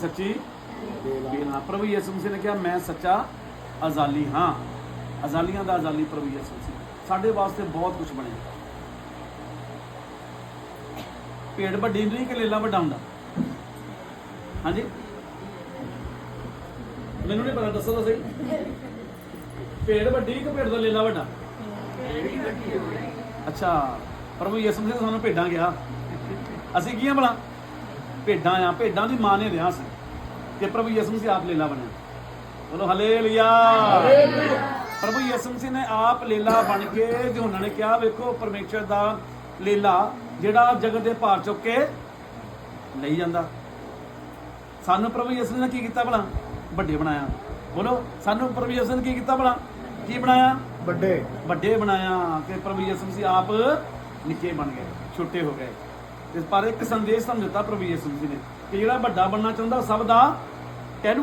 ਸੱਚੀ? ਬੇਲਾ ਪ੍ਰਭੂ ਯਿਸੂ ਮਸੀਹ ਨੇ ਕਿਹਾ, ਮੈਂ ਸੱਚਾ ਅਜ਼ਾਲੀ ਹਾਂ। ਅਜ਼ਾਲੀਆਂ ਦਾ ਅਜ਼ਾਲੀ ਪ੍ਰਭੂ ਯਿਸੂ ਮਸੀਹ। ਸਾਡੇ ਵਾਸਤੇ ਬਹੁਤ ਕੁਝ ਬਣਿਆ। ਭੇਡ ਵੱਡੀ ਨਹੀਂ ਕਿ ਲੇਲਾ ਵੱਡਾ ਹੁੰਦਾ। ਹਾਂਜੀ? ਮੈਨੂੰ ਨਹੀਂ ਪਤਾ, ਦੱਸੋ ਤਾਂ ਸਹੀ। ਭੇਡ ਵੱਡੀ ਕਿ ਭੇਡ ਦਾ ਲੇਲਾ ਵੱਡਾ? ਅੱਛਾ, ਪ੍ਰਭੂ ਯਿਸੂ ਮਸੀਹ ਨੇ ਸਾਨੂੰ ਭੇਡਾਂ ਗਿਆ ਅਸੀਂ ਕੀ ਆ ਭਲਾ? ਭੇਡਾਂ ਆ ਭੇਡਾਂ ਦੀ ਮਾਂ ਨੇ ਵਿਆਹ ਸੀ। ਤੇ ਪ੍ਰਭੂ ਯਿਸੂ ਮਸੀਹ ਆਪ ਲੇਲਾ ਬਣਿਆ। ਬੋਲੋ ਹਲੇਲੂਇਆ। ਪ੍ਰਭੂ ਯਿਸੂ ਮਸੀਹ ਨੇ ਆਪ ਲੇਲਾ ਬਣ ਕੇ ਜੋ ਉਹਨਾਂ ਨੇ ਕਿਹਾ ਵੇਖੋ ਪਰਮੇਸ਼ਰ ਦਾ ਲੇਲਾ ਜਿਹੜਾ ਜਗਤ ਦੇ ਭਾਰ ਚੁੱਕ ਕੇ ਲਈ ਜਾਂਦਾ। ਸਾਨੂੰ ਪ੍ਰਭੂ ਯਿਸੂ ਨੇ ਕੀ ਕੀਤਾ ਭਲਾ? ਵੱਡੇ ਬਣਾਇਆ। ਬੋਲੋ ਸਾਨੂੰ ਪ੍ਰਭੂ ਯਿਸੂ ਨੇ ਕੀ ਕੀਤਾ ਭਲਾ? ਕੀ ਬਣਾਇਆ? ਵੱਡੇ। ਵੱਡੇ ਬਣਾਇਆ ਤੇ ਪ੍ਰਭੂ ਯਿਸੂ ਮਸੀਹ ਆਪ ਨਿੱਕੇ ਬਣ ਗਏ ਛੋਟੇ ਹੋ ਗਏ। ਇਸ ਪਰ ਇੱਕ ਸੰਦੇਸ਼ ਸਾਨੂੰ ਦਿੱਤਾ ਪ੍ਰਭੂ ਯਿਸੂ ਜੀ ਨੇ ਕਿ ਜਿਹੜਾ ਵੱਡਾ ਬਣਨਾ ਚਾਹੁੰਦਾ ਸਭ ਦਾ ਕਹਿਲੂ